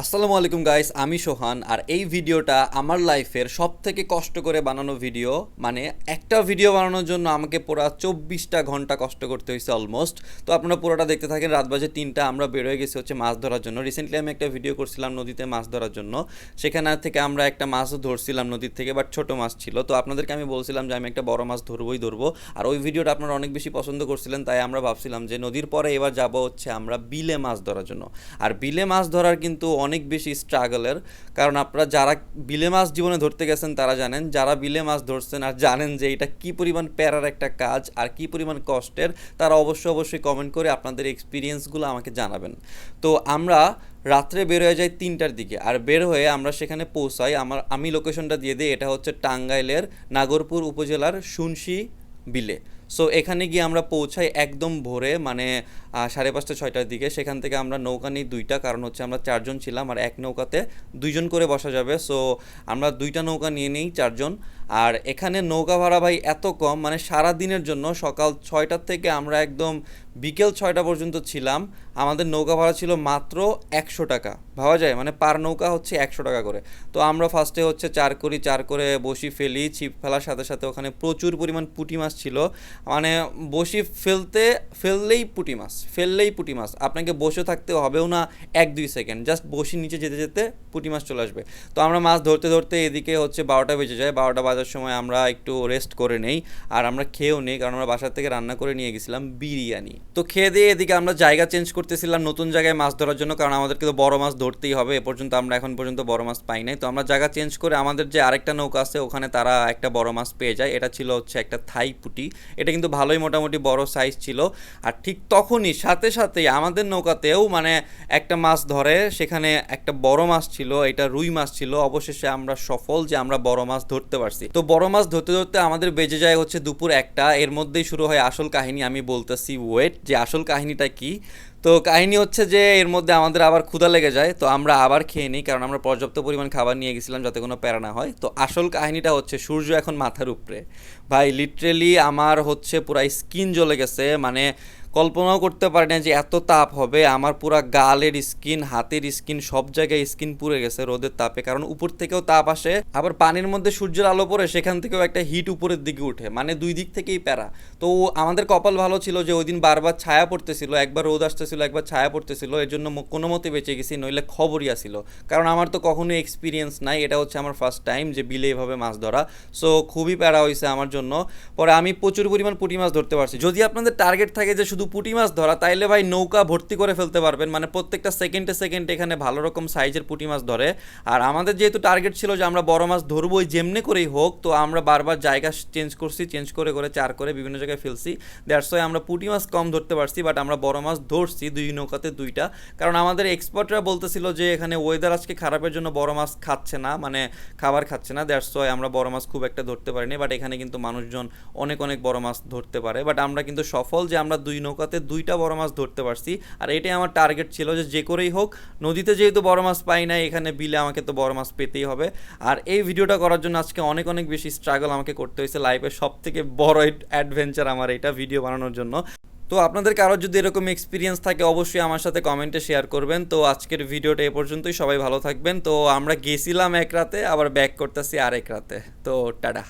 আসসালামু আলাইকুম গাইস আমি সোহান আর এই ভিডিওটা আমার লাইফের সব থেকে কষ্ট করে বানানো ভিডিও মানে একটা ভিডিও বানানোর জন্য আমাকে পুরো চব্বিশটা ঘণ্টা কষ্ট করতে হয়েছে অলমোস্ট তো আপনারা পুরোটা দেখতে থাকেন, রাত বাজে তিনটা, আমরা বেরোয় গেছি হচ্ছে মাছ ধরার জন্য। রিসেন্টলি আমি একটা ভিডিও করছিলাম নদীতে মাছ ধরার জন্য। সেখানে থেকে আমরা একটা মাছও ধরছিলাম নদীর থেকে বাট ছোট মাছ ছিল। তো আপনাদেরকে আমি বলছিলাম যে আমি একটা বড় মাছ ধরবই, ধরবো। আর ওই ভিডিওটা আপনারা অনেক বেশি পছন্দ করছিলেন, তাই আমরা ভাবছিলাম যে নদীর পরে এবার যাব হচ্ছে আমরা বিলে মাছ ধরার জন্য। আর বিলে মাছ ধরার কিন্তু অনেক বেশি স্ট্রাগলের কারণ আপনারা যারা বিলে মাছ জীবনে ধরতে গেছেন, তারা জানেন, যারা বিলে মাছ ধরছেন আর জানেন যে এটা কি পরিমাণ প্যারার একটা কাজ আর কি পরিমাণ কষ্টের, তারা অবশ্যই অবশ্যই কমেন্ট করে আপনাদের এক্সপিরিয়েন্সগুলো আমাকে জানাবেন। তো আমরা রাত্রে বের হয়ে যাই তিনটার দিকে আর বের হয়ে আমরা সেখানে পৌঁছাই। আমার, আমি লোকেশনটা দিয়ে দিই, এটা হচ্ছে টাঙ্গাইলের নাগরপুর উপজেলার শুনশি বিলে। সো এখানে গিয়ে আমরা পৌঁছাই একদম ভোরে মানে সাড়ে পাঁচটা, ছয়টার দিকে। সেখান থেকে আমরা নৌকা নিই দুইটা, কারণ হচ্ছে আমরা চারজন ছিলাম আর এক নৌকাতে দুইজন করে বসা যাবে। সো আমরা দুইটা নৌকা নিয়ে নিই চারজন। আর এখানে নৌকা ভাড়া ভাই এত কম মানে সারা দিনের জন্য সকাল ছয়টার থেকে আমরা একদম বিকেল ছয়টা পর্যন্ত ছিলাম। আমাদের নৌকা ভাড়া ছিল মাত্র একশো টাকা। ভাবা যায় মানে পার নৌকা হচ্ছে একশো টাকা করে। তো আমরা ফার্স্টে হচ্ছে চার করি, চার করে বসি ফেলি, ছিপ ফেলার সাথে সাথে ওখানে প্রচুর পরিমাণ পুঁটি মাছ ছিল। মানে বসি ফেলতে, ফেললেই পুঁটি মাছ, ফেললেই পুঁটি মাছ। আপনাকে বসে থাকতে হবেও না এক দুই সেকেন্ড জাস্ট বসি নিচে যেতে যেতে পুঁটি মাছ চলে আসবে। তো আমরা মাছ ধরতে ধরতে এদিকে হচ্ছে বারোটা বেজে যায়, বারোটা বাজার সময় আমরা একটু রেস্ট করে নেই। আর আমরা খেয়েও নেই, কারণ আমরা বাসার থেকে রান্না করে নিয়ে গেছিলাম বিরিয়ানি। তো খেয়ে দিয়ে এদিকে আমরা জায়গা চেঞ্জ করতেছিলাম নতুন জায়গায় মাছ ধরার জন্য, কারণ আমাদেরকে তো বড় মাছ ধরতেই হবে। এ পর্যন্ত আমরা এখন পর্যন্ত বড় মাছ পাই নাই। তো আমরা জায়গা চেঞ্জ করে আমাদের যে আরেকটা নৌকা আছে, ওখানে তারা একটা বড় মাছ পেয়ে যায়। এটা ছিল হচ্ছে একটা থাই পুটি। এটা কিন্তু ভালোই মোটামুটি বড় সাইজ ছিল। আর ঠিক তখনই সাথে সাথেই আমাদের নৌকাতেও মানে একটা মাছ ধরে, সেখানে একটা বড় মাছ ছিল, এটা রুই মাছ ছিল। অবশেষে আমরা সফল যে আমরা বড় মাছ ধরতে পারছি। তো বড় মাছ ধরতে ধরতে আমাদের বেজে যায় হচ্ছে দুপুর একটা। এর মধ্যেই শুরু হয় আসল কাহিনী, আমি বলতেছি ওয়েট যে আসল কাহিনীটা কি? তো কাহিনী হচ্ছে যে এর মধ্যে আমাদের আবার ক্ষুধা লেগে যায়, তো আমরা আবার খেয়ে নিই, কারণ আমরা পর্যাপ্ত পরিমাণ খাবার নিয়ে গেছিলাম যাতে কোনো প্যারা না হয়। তো আসল কাহিনীটা হচ্ছে, সূর্য এখন মাথার উপরে। ভাই লিটারেলি আমার হচ্ছে পুরা স্কিন জ্বলে গেছে মানে কল্পনাও করতে পারি না যে এত তাপ হবে, আমার পুরা গালের স্কিন হাতের স্কিন সব জায়গায় স্কিন পুড়ে গেছে রোদের তাপে, কারণ উপর থেকেও তাপ আসে, আবার পানির মধ্যে সূর্যের আলো পড়ে, সেখান থেকেও একটা হিট উপরের দিকে উঠে মানে দুই দিক থেকেই প্যারা। তো আমাদের কপাল ভালো ছিল যে ওই দিন বারবার ছায়া পড়তেছিল, একবার রোদ আসতেছিল একবার ছায়া পড়তেছিল, এর জন্য কোনো মতে বেঁচে গেছি, নইলে খবরই আসছিল কারণ আমার তো কখনোই এক্সপিরিয়েন্স নাই, এটা হচ্ছে আমার ফার্স্ট টাইম যে বিলে এভাবে মাছ ধরা। সো খুবই প্যারা হয়েছে আমার জন্য। পরে আমি প্রচুর পরিমাণ পুঁটি মাছ ধরতে পারছি। যদি আপনাদের টার্গেট থাকে যে শুধু পুঁটি মাছ ধরা, তাইলে ভাই নৌকা ভর্তি করে ফেলতে পারবেন। মানে প্রত্যেকটা সেকেন্ডে সেকেন্ডে এখানে ভালো রকম সাইজের পুঁটি মাছ ধরে। আর আমাদের যেহেতু টার্গেট ছিল যে আমরা বড় মাছ ধরবোই যেমনি করেই হোক, তো আমরা বারবার জায়গা চেঞ্জ করছি চেঞ্জ করে করে, চার করে বিভিন্ন জায়গায় ফেলছি। দ্যাটস ওয়াই আমরা পুঁটি মাছ কম ধরতে পারছি বাট আমরা বড় মাছ ধরছি। দুই নৌকাতে দুইটা। কারণ আমাদের এক্সপার্টরা বলতেছিল যে এখানে ওয়েদার আজকে খারাপের জন্য বড় মাছ খাচ্ছে না মানে খাবার খাচ্ছে না দ্যাটস ওয়াই আমরা বড় মাছ খুব একটা ধরতে পারিনি বাট এখানে কিন্তু মানুষজন অনেক অনেক বড় মাছ ধরতে পারে। বাট আমরা কিন্তু সফল যে আমরা দুই নৌকাতে দুইটা বড় মাছ ধরতে পারছি, আর এটাই আমার টার্গেট ছিল যে যে করেই হোক, নদীতে যেহেতু বড় মাছ পাই না এখানে বিলে আমাকে তো বড় মাছ পেতেই হবে। আর এই ভিডিওটা করার জন্য আজকে অনেক অনেক বেশি স্ট্রাগল আমাকে করতে হয়েছে লাইফের সব থেকে বড় অ্যাডভেঞ্চার আমার এটা ভিডিও বানানোর জন্য। তো আপনাদের কারও যদি এরকম এক্সপিরিয়েন্স থাকে, অবশ্যই আমার সাথে কমেন্টে শেয়ার করবেন। তো আজকের ভিডিওটা এ পর্যন্তই, সবাই ভালো থাকবেন। তো আমরা গেছিলাম এক রাতে, আবার ব্যাক করতেছি আরেক রাতে। তো টাটা।